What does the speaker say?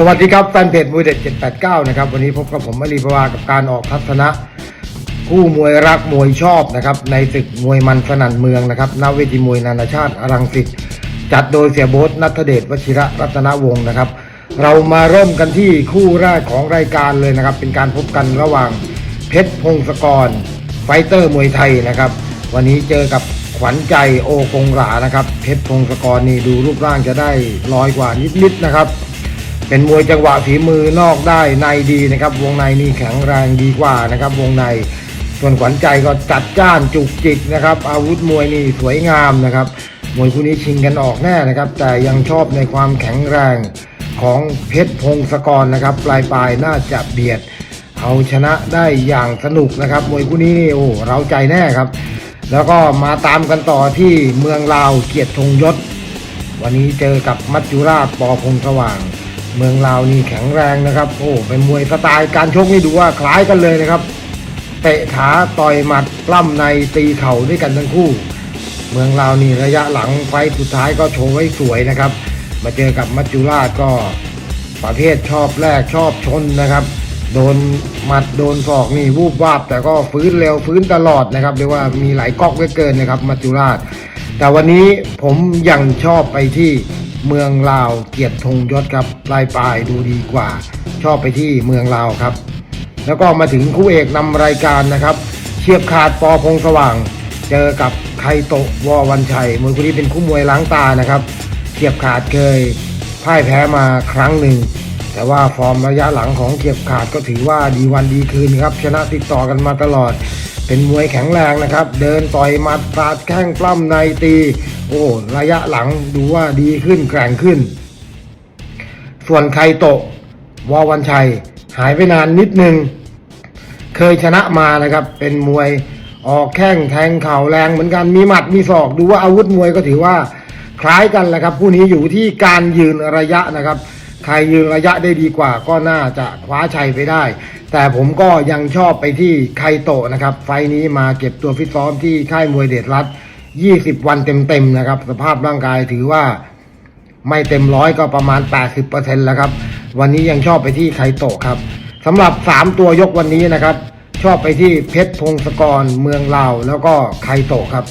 สวัสดีครับแฟนเพจมวยเด็ด 789 นะครับ วันนี้พบกับผมอลีพวากับการออกทัศนะ คู่มวยรักมวยชอบนะครับ ในศึกมวยมันสนั่นเมืองนะครับณเวทีมวยนานาชาติอรังสิตจัดโดยเสียโบ๊ทนัทเดชวชิระรัตนวงศ์นะครับ เรามาเริ่มกันที่คู่แรกของรายการเลยนะครับ เป็นการพบกันระหว่างเพชรพงศกร ไฟเตอร์มวยไทยนะครับ วันนี้เจอกับขวัญใจโอคงหรานะครับ เพชรพงศกรนี่ดูรูปร่างจะได้ลอยกว่านิดๆนะครับ เป็นมวยจังหวะฝีมือนอกได้ในดีนะครับ วงในนี่แข็งแรงดีกว่านะครับ วงในส่วนขวัญใจก็จัดจ้านจุกจิกนะครับ อาวุธมวยนี่สวยงามนะครับ มวยคู่นี้ชิงกันออกแน่นะครับ แต่ยังชอบในความแข็งแรงของเพชรพงศกรนะครับ ปลายปลายน่าจะเบียด เอาชนะได้อย่างสนุกนะครับ มวยคู่นี้นี่โอ้เราใจแน่ครับ แล้วก็มาตามกันต่อที่เมืองลาวเกียรติธงยศ วันนี้เจอกับมัจจุราชปอพงสว่าง เมืองลาวนี่แข็งแรงนะครับ โอ้เป็นมวยสไตล์การชกนี่ดูว่าคล้ายกันเลยนะครับ เตะขาต่อยหมัดปล้ำในตีเข่าด้วยกันทั้งคู่ เมืองลาวนี่ระยะหลังไฟสุดท้ายก็โชว์ไว้สวยนะครับ มาเจอกับมัจจุราชก็ประเภทชอบแรกชอบชนนะครับ โดนหมัดโดนศอกนี่วูบวาบ แต่ก็ฟื้นเร็วฟื้นตลอดนะครับเรียกว่ามีหลายก๊อกเหลือเกินนะครับมัจจุราช แต่วันนี้ผมยังชอบไปที่ เมืองลาวเกียรติธงยศครับปลายปลายดูดีกว่า ชอบไปที่เมืองลาวครับ แล้วก็มาถึงคู่เอกนำรายการนะครับ เชียบขาดปอพงสว่าง เจอกับไคโตะวอวันชัยมวยคู่นี้เป็นคู่มวยล้างตานะครับเชียบขาดเคยพ่ายแพ้มาครั้งหนึ่ง แต่ว่าฟอร์มระยะหลังของเชียบขาดก็ถือว่าดีวันดีคืนครับชนะติดต่อกันมาตลอด เป็นมวยแข็งแรงนะครับ เดินต่อยหมัดปาดแข้งปล้ำในตี โอ้ระยะหลังดูว่าดีขึ้นแกร่งขึ้น ส่วนไคโตะวอวันชัย หายไปนานนิดนึง เคยชนะมานะครับ เป็นมวยออกแข้งแทงเข่าแรงเหมือนกันมีหมัดมีศอก ดูว่าอาวุธมวยก็ถือว่าคล้ายกันแหละครับ ผู้นี้อยู่ที่การยืนระยะนะครับ ใครยืนระยะได้ดีกว่าก็น่าจะคว้าชัยไปได้ แต่ผมก็ยังชอบไปที่ไคโตะนะครับ ไฟนี้มาเก็บตัวฟิตซ้อมที่ค่ายมวยเดชรัฐ 20 วันเต็มๆนะครับ สภาพร่างกายถือว่าไม่เต็มร้อยก็ประมาณ 80%แล้วครับ วันนี้ยังชอบไปที่ไคโตะครับสำหรับ 3 ตัวยกวันนี้นะครับ ชอบไปที่เพชรพงศกรเมืองลาวแล้วก็ไคโตะครับ